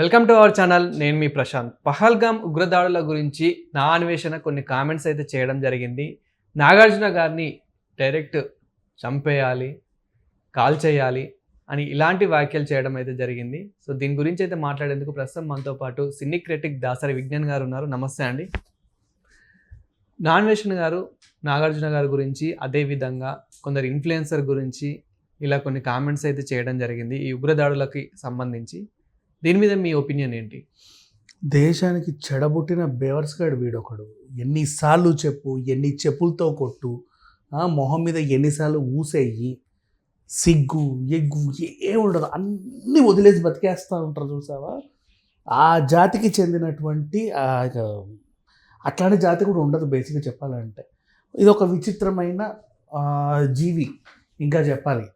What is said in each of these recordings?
Welcome to our channel నేను మీ ప్రశాంత్. పహల్గామ్ ఉగ్రదాడుల గురించి నా అన్వేషణ కొన్ని కామెంట్స్ అయితే చేయడం జరిగింది. నాగార్జున గారిని డైరెక్ట్ చంపేయాలి కాల్ చేయాలి అని ఇలాంటి వ్యాఖ్యలు చేయడం అయితే జరిగింది. సో దీని గురించి అయితే మాట్లాడేందుకు ప్రస్తుతం మనతో పాటు సినీ క్రిటిక్ దాసరి విజ్ఞాన్ గారు ఉన్నారు. నమస్తే అండి. నాన్వేషణ గారు నాగార్జున గారి గురించి అదే విధంగా కొందరు ఇన్ఫ్లుయెన్సర్ గురించి ఇలా కొన్ని కామెంట్స్ అయితే చేయడం జరిగింది ఈ ఉగ్రదాడులకి సంబంధించి. దీని మీద మీ ఒపీనియన్ ఏంటి? దేశానికి చెడబుట్టిన బేవర్స్గాడు వీడొకడు. ఎన్నిసార్లు చెప్పు ఎన్ని చెప్పులతో కొట్టు మొహం మీద ఎన్నిసార్లు ఊసేయి సిగ్గు ఎగ్గు ఏ ఉండదు. అన్నీ వదిలేసి బతికేస్తూ ఉంటారు చూసావా? ఆ జాతికి చెందినటువంటి అట్లాంటి జాతి కూడా ఉండదు బేసిక్గా చెప్పాలంటే. ఇది ఒక విచిత్రమైన జీవి. ఇంకా చెప్పాలి.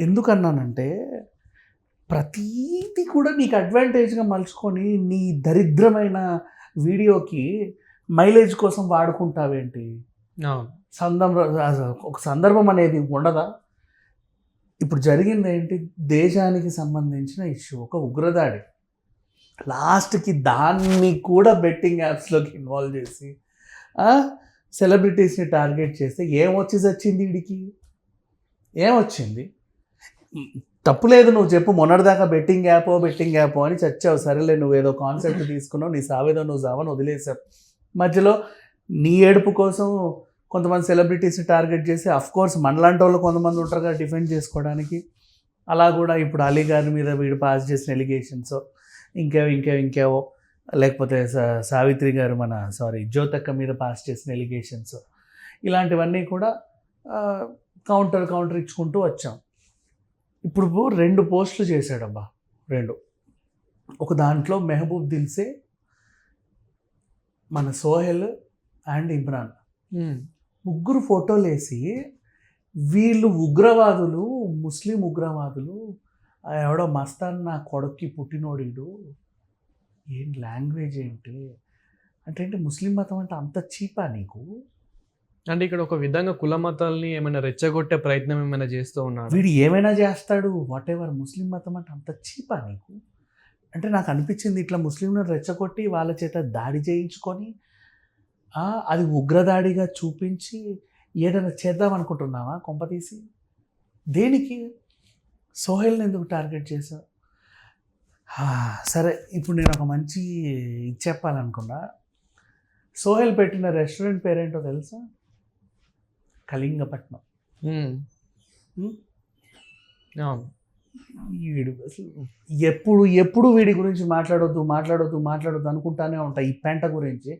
ఎందుకన్నానంటే ప్రతీది కూడా నీకు అడ్వాంటేజ్గా మలుచుకొని నీ దరిద్రమైన వీడియోకి మైలేజ్ కోసం వాడుకుంటావేంటి? సందర్భం ఒక సందర్భం అనేది ఉండదా? ఇప్పుడు జరిగింది ఏంటి? దేశానికి సంబంధించిన ఇష్యూ ఒక ఉగ్రదాడి. లాస్ట్కి దాన్ని కూడా బెట్టింగ్ యాప్స్లోకి ఇన్వాల్వ్ చేసి సెలబ్రిటీస్ని టార్గెట్ చేస్తే ఏం వచ్చి వచ్చింది వీడికి ఏం వచ్చింది తప్పులేదు నువ్వు చెప్పు మొన్నటిదాకా బెట్టింగ్ యాపో బెట్టింగ్ యాపో అని చచ్చావు. సరేలే నువ్వు ఏదో కాన్సెప్ట్ తీసుకున్నావు నీ సావేదో నువ్వు సావని వదిలేసావు. మధ్యలో నీ ఏడుపు కోసం కొంతమంది సెలబ్రిటీస్ని టార్గెట్ చేసి అఫ్ కోర్స్ మనలాంటి వాళ్ళు కొంతమంది ఉంటారు కదా డిఫెండ్ చేసుకోవడానికి. అలా కూడా ఇప్పుడు అలీ గారి మీద వీడు పాస్ చేసిన ఎలిగేషన్స్ ఇంకేవో ఇంకేవో ఇంకేవో. లేకపోతే సా- సావిత్రి గారు మన సారీ జ్యోతక్క మీద పాస్ చేసిన ఎలిగేషన్స్ ఇలాంటివన్నీ కూడా కౌంటర్ కౌంటర్ ఇచ్చుకుంటూ వచ్చాం. ఇప్పుడు రెండు పోస్టులు చేశాడబ్బా. రెండు. ఒక దాంట్లో మెహబూబ్ దిల్సే మన సోహెల్ అండ్ ఇమ్రాన్. ముగ్గురు ఫోటోలు వేసి వీళ్ళు ఉగ్రవాదులు ముస్లిం ఉగ్రవాదులు ఎవడో మస్తాన్ నా కొడుక్కి పుట్టినోడీడు ఏం లాంగ్వేజ్ ఏంటి? అంటే ఏంటి ముస్లిం మతం అంటే అంత చీపా నీకు? అంటే ఇక్కడ ఒక విధంగా కుల మతాల్ని ఏమైనా రెచ్చగొట్టే ప్రయత్నం ఏమైనా చేస్తూ ఉన్నారు? వీడు ఏమైనా చేస్తాడు వాట్ ఎవర్ ముస్లిం మతం అంటే అంత చీపా నీకు? అంటే నాకు అనిపించింది ఇట్లా ముస్లింలను రెచ్చగొట్టి వాళ్ళ చేత దాడి చేయించుకొని అది ఉగ్రదాడిగా చూపించి ఏదైనా చేద్దాం అనుకుంటున్నావా కొంపతీసి దేనికి? సోహెల్ని ఎందుకు టార్గెట్ చేశావు? సరే ఇప్పుడు నేను ఒక మంచి ఇది చెప్పాలనుకున్నా. సోహెల్ పెట్టిన రెస్టారెంట్ పేరేంటో తెలుసా? కళింగపట్నం. వీడు అసలు ఎప్పుడు ఎప్పుడు వీడి గురించి మాట్లాడొద్దు మాట్లాడొద్దు మాట్లాడొద్దు అనుకుంటానే ఉంటాయి ఈ పెంట గురించి.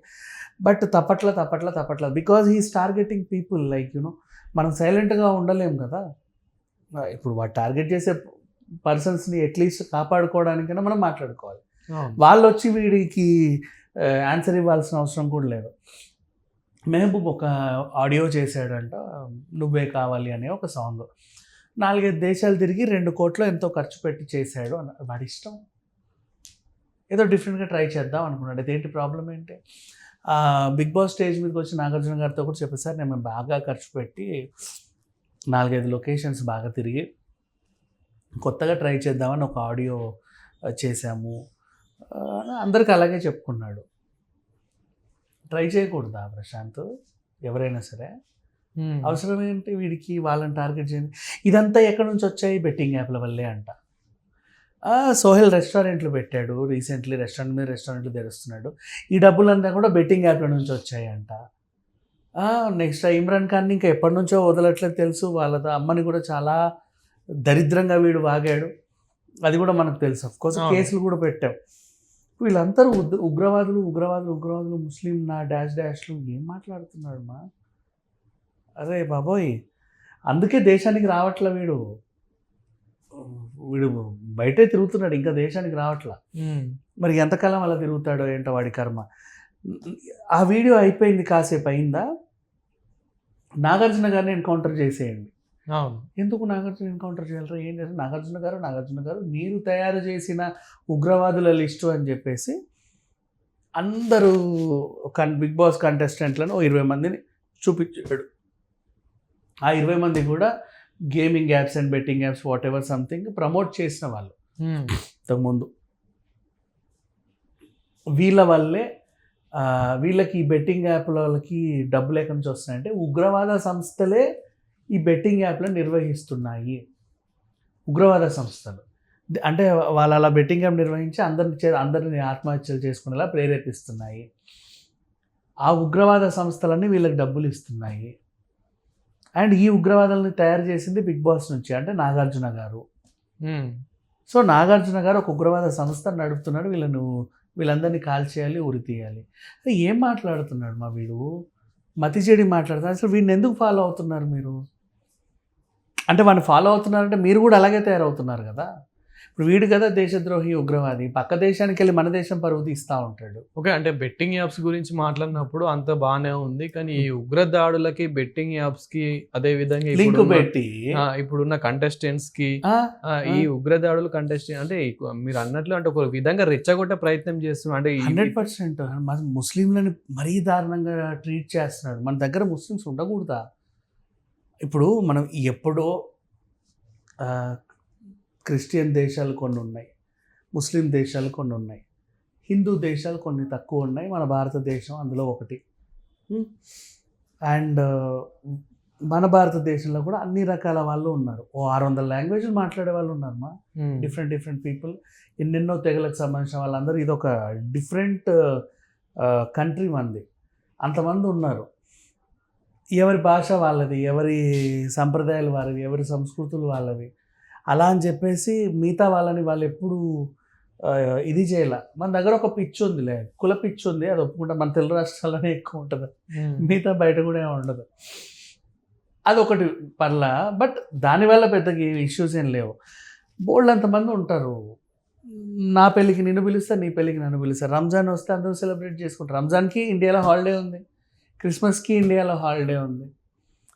బట్ తప్పట్ల తప్పట్ల తప్పట్ల. Because he's targeting people like you know మనం సైలెంట్గా ఉండలేం కదా. ఇప్పుడు వాడు టార్గెట్ చేసే పర్సన్స్ని అట్లీస్ట్ కాపాడుకోవడానికైనా మనం మాట్లాడుకోవాలి. వాళ్ళు వచ్చి వీడికి ఆన్సర్ ఇవ్వాల్సిన అవసరం కూడా లేదు. మహబూబ్ ఒక ఆడియో చేశాడంట నువ్వే కావాలి అనే ఒక సాంగ్. నాలుగైదు దేశాలు తిరిగి రెండు కోట్లు ఎంతో ఖర్చు పెట్టి చేశాడు అన్న వాడి ఇష్టం. ఏదో డిఫరెంట్గా ట్రై చేద్దాం అనుకున్నాడు. అదేంటి ఏంటి? ప్రాబ్లం ఏంటి బిగ్ బాస్ స్టేజ్ మీదకి వచ్చి నాగార్జున గారితో కూడా చెప్పారు సార్ నేను బాగా ఖర్చు పెట్టి నాలుగైదు లొకేషన్స్ బాగా తిరిగి కొత్తగా ట్రై చేద్దామని ఒక ఆడియో చేశాము. అందరికి అలాగే చెప్పుకున్నాడు. ట్రై చేయకూడదా ప్రశాంత్? ఎవరైనా సరే. అవసరం ఏంటి వీడికి వాళ్ళని టార్గెట్ చేయండి ఇదంతా ఎక్కడి నుంచి వచ్చాయి? బెట్టింగ్ యాప్ల వల్లే అంట. సోహెల్ రెస్టారెంట్లు పెట్టాడు రీసెంట్లీ. రెస్టారెంట్ మీద రెస్టారెంట్లు తెరుస్తున్నాడు. ఈ డబ్బులంతా కూడా బెట్టింగ్ యాప్ల నుంచి వచ్చాయంట నెక్స్ట్ ఇమ్రాన్ ఖాన్ ఇంకా ఎప్పటి నుంచో వదలట్లేదు తెలుసు. వాళ్ళ అమ్మని కూడా చాలా దరిద్రంగా వీడు వాగాడు. అది కూడా మనకు తెలుసు. Of course. కేసులు కూడా పెట్టాం. వీళ్ళందరూ ఉగ్రవాదులు ఉగ్రవాదులు ఉగ్రవాదులు ముస్లిం నా డాష్ డాష్లు ఏం మాట్లాడుతున్నాడు మా అరే బాబోయ్ అందుకే దేశానికి రావట్లే వీడు. వీడు బయటే తిరుగుతున్నాడు ఇంకా దేశానికి రావట్లా. మరి ఎంతకాలం అలా తిరుగుతాడో ఏంటో వాడి కర్మ. ఆ వీడియో అయిపోయింది కాసేపు అయిందా? నాగార్జున గారిని ఎన్కౌంటర్ చేసేయండి. ఎందుకు నాగార్జున ఎన్కౌంటర్ చేయాలి ఏం చేయాలి? నాగార్జున గారు నాగార్జున గారు మీరు తయారు చేసిన ఉగ్రవాదుల లిస్టు అని చెప్పేసి అందరూ కన్ బిగ్ బాస్ కంటెస్టెంట్లను ఇరవై మందిని చూపించాడు. ఆ ఇరవై మంది కూడా gaming apps and betting apps what something promote చేసిన వాళ్ళు. ఇంతకుముందు. వీళ్ళ వల్లే వీళ్ళకి ఈ బెట్టింగ్ యాప్లకి డబ్బులు ఎక్కడి నుంచి వస్తున్నాయంటే ఉగ్రవాద సంస్థలే ఈ బెట్టింగ్ యాప్లను నిర్వహిస్తున్నాయి. ఉగ్రవాద సంస్థలు. అంటే వాళ్ళు అలా బెట్టింగ్ యాప్ నిర్వహించి అందరిని చే అందరిని ఆత్మహత్యలు చేసుకునేలా ప్రేరేపిస్తున్నాయి. ఆ ఉగ్రవాద సంస్థలన్నీ వీళ్ళకి డబ్బులు ఇస్తున్నాయి. అండ్ ఈ ఉగ్రవాదాలని తయారు చేసింది బిగ్ బాస్ నుంచి అంటే నాగార్జున గారు. సో నాగార్జున గారు ఒక ఉగ్రవాద సంస్థ నడుపుతున్నాడు. వీళ్ళను వీళ్ళందరినీ కాల్ చేయాలి ఉరి తీయాలి. ఏం మాట్లాడుతున్నాడు మా వీడు? మతి చెడి మాట్లాడుతున్నాడు. అసలు వీడిని ఎందుకు ఫాలో అవుతున్నారు మీరు? అంటే వాడిని ఫాలో అవుతున్నారంటే మీరు కూడా అలాగే తయారవుతున్నారు కదా. ఇప్పుడు వీడు కదా దేశద్రోహి ఉగ్రవాది. పక్క దేశానికి వెళ్ళి మన దేశం పరువు తీస్తూ ఉంటాడు. ఓకే అంటే బెట్టింగ్ యాప్స్ గురించి మాట్లాడినప్పుడు అంత బాగానే ఉంది. కానీ ఈ ఉగ్రదాడులకి బెట్టింగ్ యాప్స్కి అదే విధంగా లింక్ పెట్టి. ఇప్పుడున్న కంటెస్టెంట్స్కి ఆ, ఆ, ఈ ఉగ్రదాడులు కంటెస్టెంట్ అంటే మీరు అన్నట్లు అంటే ఒక విధంగా రెచ్చగొట్టే ప్రయత్నం చేస్తున్నారు అంటే హండ్రెడ్ పర్సెంట్. మన ముస్లింలని మరీ దారుణంగా ట్రీట్ చేస్తున్నాడు. మన దగ్గర ముస్లిమ్స్ ఉండకూడదా? ఇప్పుడు మనం ఎప్పుడో క్రిస్టియన్ దేశాలు కొన్ని ఉన్నాయి ముస్లిం దేశాలు కొన్ని ఉన్నాయి హిందూ దేశాలు కొన్ని తక్కువ ఉన్నాయి మన భారతదేశం అందులో ఒకటి. అండ్ మన భారతదేశంలో కూడా అన్ని రకాల వాళ్ళు ఉన్నారు. ఓ ఆరు వందల లాంగ్వేజ్లు మాట్లాడే వాళ్ళు ఉన్నారు మా. Different different people. ఎన్నెన్నో తెగలకు సంబంధించిన వాళ్ళందరూ ఇది ఒక డిఫరెంట్ కంట్రీ మంది. అంతమంది ఉన్నారు. ఎవరి భాష వాళ్ళది ఎవరి సంప్రదాయాలు వాళ్ళవి ఎవరి సంస్కృతులు వాళ్ళవి. అలా అని చెప్పేసి మిగతా వాళ్ళని వాళ్ళు ఎప్పుడు ఇది చేయాల. మన దగ్గర ఒక పిచ్ ఉందిలే కుల పిచ్ ఉంది అది ఒప్పుకుంటా మన తెలుగు రాష్ట్రాల్లోనే ఎక్కువ ఉంటుంది. మిగతా బయట కూడా ఉండదు. అదొకటి పర్ల బట్ దానివల్ల పెద్దగా ఇష్యూస్ ఏం లేవు. బోల్డ్ అంతమంది ఉంటారు. నా పెళ్ళికి నిన్ను పిలుస్తా నీ పెళ్ళికి నన్ను పిలుస్తా. రంజాన్ వస్తే అందరూ సెలబ్రేట్ చేసుకుంటారు. రంజాన్కి ఇండియాలో హాలిడే ఉంది. క్రిస్మస్కి ఇండియాలో హాలిడే ఉంది.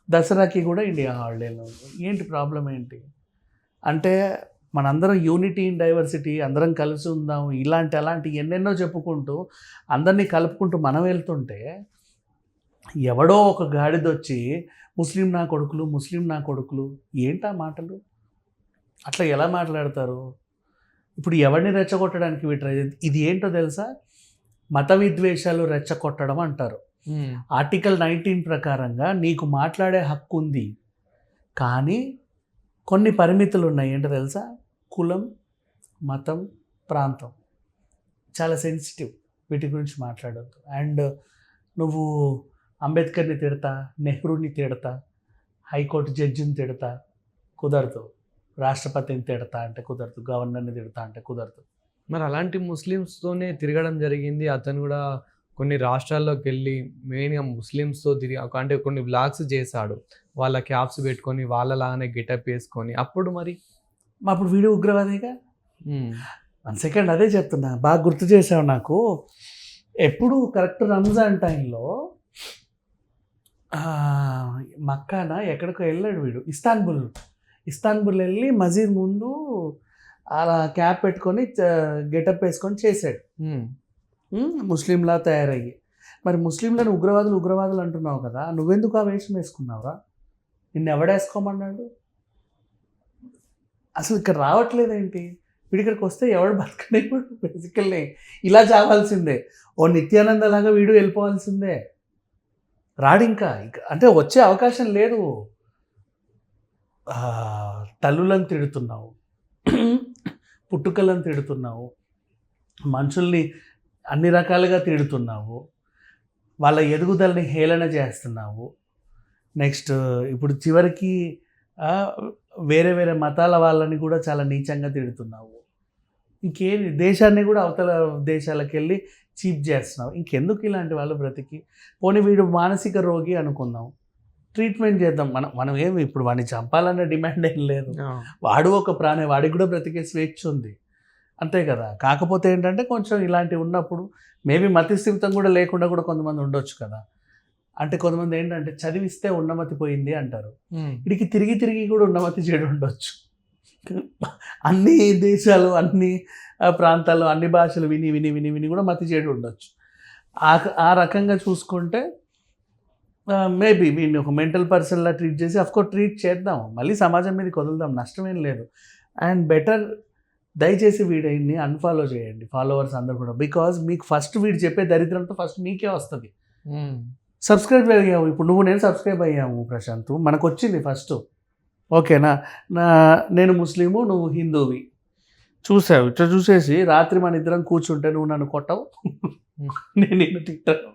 దసరాకి కూడా ఇండియా హాలిడేలో ఉంది. ఏంటి ప్రాబ్లం ఏంటి? అంటే మనందరం యూనిటీ ఇన్ డైవర్సిటీ అందరం కలిసి ఉందాం ఇలాంటి అలాంటి ఎన్నెన్నో చెప్పుకుంటూ అందరినీ కలుపుకుంటూ మనం వెళ్తుంటే ఎవడో ఒక గాడిదొచ్చి ముస్లిం నా కొడుకులు ముస్లిం నా కొడుకులు ఏంటా మాటలు? అట్లా ఎలా మాట్లాడతారు? ఇప్పుడు ఎవరిని రెచ్చగొట్టడానికి వీటి ఇది ఏంటో తెలుసా? మత విద్వేషాలు రెచ్చగొట్టడం అంటారు. ఆర్టికల్ నైన్టీన్ ప్రకారంగా నీకు మాట్లాడే హక్కు ఉంది. కానీ కొన్ని పరిమితులు ఉన్నాయి. ఏంటో తెలుసా? కులం మతం ప్రాంతం. చాలా సెన్సిటివ్ వీటి గురించి మాట్లాడొద్దు. అండ్ నువ్వు అంబేద్కర్ని తిడతా నెహ్రూని తిడతా హైకోర్టు జడ్జిని తిడతా కుదరదు. రాష్ట్రపతిని తిడతా అంటే కుదరదు. గవర్నర్ని తిడతా అంటే కుదరదు. మరి అలాంటి ముస్లిమ్స్తోనే తిరగడం జరిగింది. అతను కూడా కొన్ని రాష్ట్రాల్లోకి వెళ్ళి మెయిన్గా ముస్లిమ్స్తో తిరిగి ఒక- అంటే కొన్ని బ్లాగ్స్ చేశాడు. వాళ్ళ క్యాప్స్ పెట్టుకొని వాళ్ళలాగానే గెటప్ వేసుకొని. అప్పుడు మరి? మా అప్పుడు వీడియో ఉగ్రవాదిగా? వన్ సెకండ్ అదే చెప్తున్నా. బాగా గుర్తు చేసావు నాకు. ఎప్పుడు కరెక్ట్ రంజాన్ టైంలో మక్కాన? ఎక్కడికో వెళ్ళాడు వీడు. ఇస్తాన్బుల్. ఇస్తాన్బుల్ వెళ్ళి మజీద్ ముందు అలా క్యాప్ పెట్టుకొని గెటప్ వేసుకొని చేశాడు. ముస్లింలా తయారయ్యి. మరి ముస్లింలను ఉగ్రవాదులు ఉగ్రవాదులు అంటున్నావు కదా నువ్వెందుకు ఆ వేషం వేసుకున్నావురా? నిన్ను ఎవడేసుకోమన్నాడు అసలు ఇక్కడ రావట్లేదేంటి? వీడి ఇక్కడికి వస్తే ఎవడు బతకనే బేసికల్లీ ఇలా చావాల్సిందే. ఓ నిత్యానందలాగా వీడు వెళ్ళిపోవాల్సిందే. రాడు ఇంకా అంటే వచ్చే అవకాశం లేదు. తల్లులను తిడుతున్నావు. పుట్టుకలను తిడుతున్నావు. మనుషుల్ని అన్ని రకాలుగా తిడుతున్నావు. వాళ్ళ ఎదుగుదలని హేళన చేస్తున్నావు. నెక్స్ట్ ఇప్పుడు చివరికి వేరే వేరే మతాల వాళ్ళని కూడా చాలా నీచంగా తిడుతున్నావు. ఇంకేమి దేశాన్ని కూడా అవతల దేశాలకు వెళ్ళి చీప్ చేస్తున్నావు. ఇంకెందుకు ఇలాంటి వాళ్ళు బ్రతికి? పోనీ వీడు మానసిక రోగి అనుకుందాం. ట్రీట్మెంట్ చేద్దాం. మనం మనం ఏమి ఇప్పుడు వాడిని చంపాలన్న డిమాండ్ ఏం లేదు. వాడు ఒక ప్రాణి వాడికి కూడా బ్రతికే స్వేచ్ఛ ఉంది. అంతే కదా. కాకపోతే ఏంటంటే కొంచెం ఇలాంటివి ఉన్నప్పుడు మేబీ మతిస్థిమితం కూడా లేకుండా కూడా కొంతమంది ఉండొచ్చు కదా. అంటే కొంతమంది ఏంటంటే చదివిస్తే ఉన్నమతి పోయింది అంటారు. వీడికి తిరిగి తిరిగి కూడా ఉన్నమతి చెడు ఉండొచ్చు. అన్ని దేశాలు అన్ని ప్రాంతాలు అన్ని భాషలు విని విని విని విని కూడా మతి చెడు ఉండొచ్చు. ఆ ఆ రకంగా చూసుకుంటే మేబీ వీడిని ఒక మెంటల్ పర్సన్లా ట్రీట్ చేసి అఫ్కోర్స్ ట్రీట్ చేద్దాం. మళ్ళీ సమాజం మీదకి వదులుదాం నష్టమేం లేదు. అండ్ బెటర్ దయచేసి వీడియోని అన్ఫాలో చేయండి ఫాలోవర్స్ అందరు కూడా. బికాజ్ మీకు ఫస్ట్ వీడు చెప్పే దరిద్రంతో ఫస్ట్ మీకే వస్తుంది. సబ్స్క్రైబ్ అయ్యావు ఇప్పుడు నువ్వు నేను సబ్స్క్రైబ్ అయ్యాము ప్రశాంత్. మనకు వచ్చింది ఫస్ట్ ఓకేనా? నా నేను ముస్లిము నువ్వు హిందూవి. చూసావు ఇట్లా చూసేసి రాత్రి మన ఇద్దరం కూర్చుంటే నువ్వు నన్ను కొట్టవు. నేను నిన్ను తిట్టాను.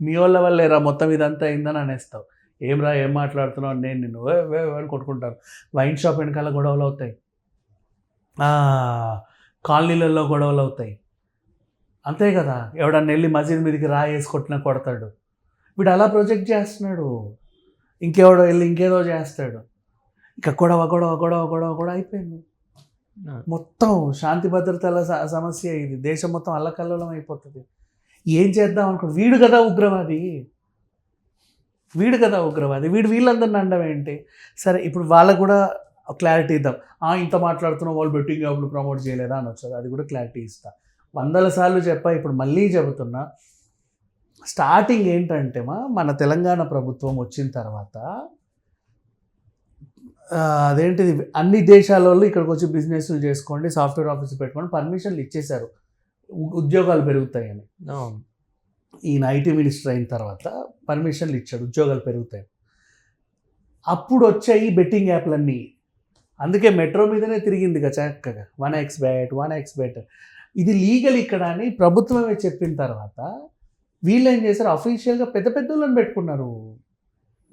మీ వాళ్ళ వల్లేరా మొత్తం ఇదంతా అయిందని అనేస్తావు. ఏం రా ఏం మాట్లాడుతున్నావు? నేను నిన్ను కొట్టుకుంటాను. వైన్ షాప్ వెనకాల గొడవలు అవుతాయి. కాలనీలలో గొడవలు అవుతాయి. అంతే కదా. ఎవడన్నా వెళ్ళి మసీద్ మీదకి రా వేసి కొట్టినా కొడతాడు. వీడు అలా ప్రొజెక్ట్ చేస్తున్నాడు. ఇంకెవడో వెళ్ళి ఇంకేదో చేస్తాడు. ఇంకా గొడవ గొడవ గొడవ గొడవ గొడవ అయిపోయింది. మొత్తం శాంతి భద్రతల సమస్య ఇది. దేశం మొత్తం అల్లకల్లోలం అయిపోతుంది. ఏం చేద్దాం అనుకో వీడు కదా ఉగ్రవాది. వీడు కదా ఉగ్రవాది. వీడు వీళ్ళందరిని అండం ఏంటి? సరే ఇప్పుడు వాళ్ళకు కూడా క్లారిటీ ఇద్దాం. ఆ, ఇంత మాట్లాడుతున్నాం వాళ్ళు బెట్టింగ్ యాప్లు ప్రమోట్ చేయలేదా? అని వచ్చారు. అది కూడా క్లారిటీ ఇస్తా. వందల సార్లు చెప్పా ఇప్పుడు మళ్ళీ చెబుతున్నా. స్టార్టింగ్ ఏంటంటే మా మన తెలంగాణ ప్రభుత్వం వచ్చిన తర్వాత అదేంటిది? అన్ని దేశాల వాళ్ళు ఇక్కడికి వచ్చి బిజినెస్లు చేసుకోండి సాఫ్ట్వేర్ ఆఫీస్ పెట్టుకోండి పర్మిషన్లు ఇచ్చేశారు. ఉద్యోగాలు పెరుగుతాయని. ఈయన ఐటీ మినిస్టర్ అయిన తర్వాత పర్మిషన్లు ఇచ్చాడు ఉద్యోగాలు పెరుగుతాయి. అప్పుడు వచ్చాయి బెట్టింగ్ యాప్లన్నీ అందుకే మెట్రో మీదనే తిరిగింది కదా చక్కగా. One X bet one X bet ఇది లీగల్ ఇక్కడ అని ప్రభుత్వమే చెప్పిన తర్వాత వీళ్ళు ఏం చేశారు? అఫీషియల్గా పెద్ద పెద్ద వాళ్ళని పెట్టుకున్నారు.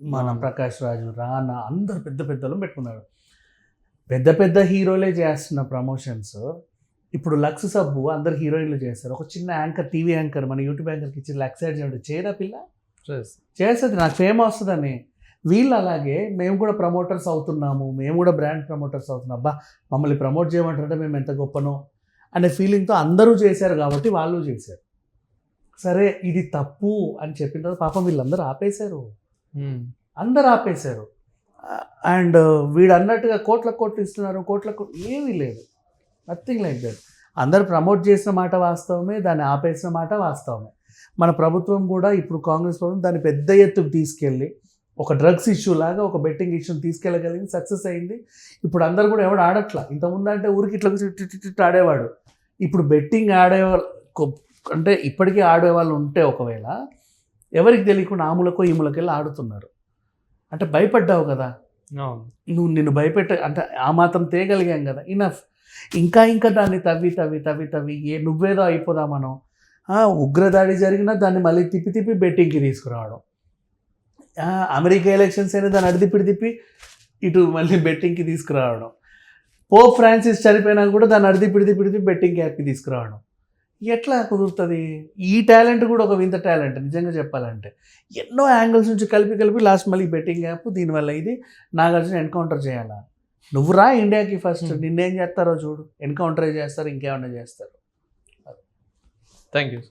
మన ప్రకాష్ రాజు రానా అందరు పెద్ద పెద్ద వాళ్ళని పెట్టుకున్నారు. పెద్ద పెద్ద హీరోలే చేస్తున్న ప్రమోషన్స్. ఇప్పుడు లక్స్ సబ్బు అందరు హీరోయిన్లు చేస్తారు ఒక చిన్న యాంకర్ టీవీ యాంకర్ మన యూట్యూబ్ యాంకర్కి ఇచ్చి లక్స్ యాడ్ చేయడం. చేయదా పిల్ల. చేస్తుంది నాకు ఫేమ్ వస్తుందని. వీళ్ళు అలాగే మేము కూడా ప్రమోటర్స్ అవుతున్నాము మేము కూడా బ్రాండ్ ప్రమోటర్స్ అవుతున్నాం అబ్బా మమ్మల్ని ప్రమోట్ చేయమంటారంటే మేము ఎంత గొప్పనో అనే ఫీలింగ్తో అందరూ చేశారు కాబట్టి వాళ్ళు చేశారు. సరే ఇది తప్పు అని చెప్పిన తర్వాత పాపం వీళ్ళందరూ ఆపేశారు. అందరు ఆపేశారు. అండ్ వీడు అన్నట్టుగా కోట్ల కోట్లు ఇస్తున్నారు కోట్ల కోట్లు ఏమీ లేదు. నథింగ్ లైక్ దట్ అందరు ప్రమోట్ చేసిన మాట వాస్తవమే దాన్ని ఆపేసిన మాట వాస్తవమే. మన ప్రభుత్వం కూడా ఇప్పుడు కాంగ్రెస్ ప్రభుత్వం దాన్ని పెద్ద ఎత్తుకు తీసుకెళ్ళి ఒక డ్రగ్స్ ఇష్యూ లాగా ఒక బెట్టింగ్ ఇష్యూని తీసుకెళ్ళగలిగింది సక్సెస్ అయింది. ఇప్పుడు అందరు కూడా ఎవడు ఆడట్లా? ఇంతకుముందు అంటే ఊరికి ఇట్లా కూర్చొని ఆడేవాడు. ఇప్పుడు బెట్టింగ్ ఆడే అంటే ఇప్పటికీ ఆడే వాళ్ళు ఉంటే ఒకవేళ ఎవరికి తెలియకుండా ఆములకో ఈములకి వెళ్ళి ఆడుతున్నారు. అంటే భయపడ్డావు కదా? నువ్వు నిన్ను భయపెట్ట అంటే ఆ మాత్రం తేయగలిగాం కదా? ఇనఫ్ ఇంకా ఇంకా దాన్ని తవ్వి తవ్వి తవ్వి తవ్వి ఏ నువ్వేదో అయిపోదా మనం ఉగ్రదాడి జరిగినా దాన్ని మళ్ళీ తిప్పి తిప్పి బెట్టింగ్కి తీసుకురావడం. అమెరికా ఎలక్షన్స్ అయినా దాన్ని అడిదిప్పి తిప్పి ఇటు మళ్ళీ బెట్టింగ్కి తీసుకురావడం. పోప్ ఫ్రాన్సిస్ చనిపోయినా కూడా దాన్ని అడిదిప్పి తిప్పి తిప్పి బెట్టింగ్ యాప్కి తీసుకురావడం. ఎట్లా కుదురుతుంది? ఈ టాలెంట్ కూడా ఒక వింత టాలెంట్ నిజంగా చెప్పాలంటే. ఎన్నో యాంగిల్స్ నుంచి కలిపి కలిపి లాస్ట్ మళ్ళీ బెట్టింగ్ యాప్ దీనివల్ల ఇది నాగార్జున ఎన్కౌంటర్ చేయాలా? నువ్వు రా ఇండియాకి ఫస్ట్ Hmm. నిన్నేం చేస్తారో చూడు. ఎన్కౌంటర్ చేస్తారు ఇంకేమన్నా చేస్తారు. Thank you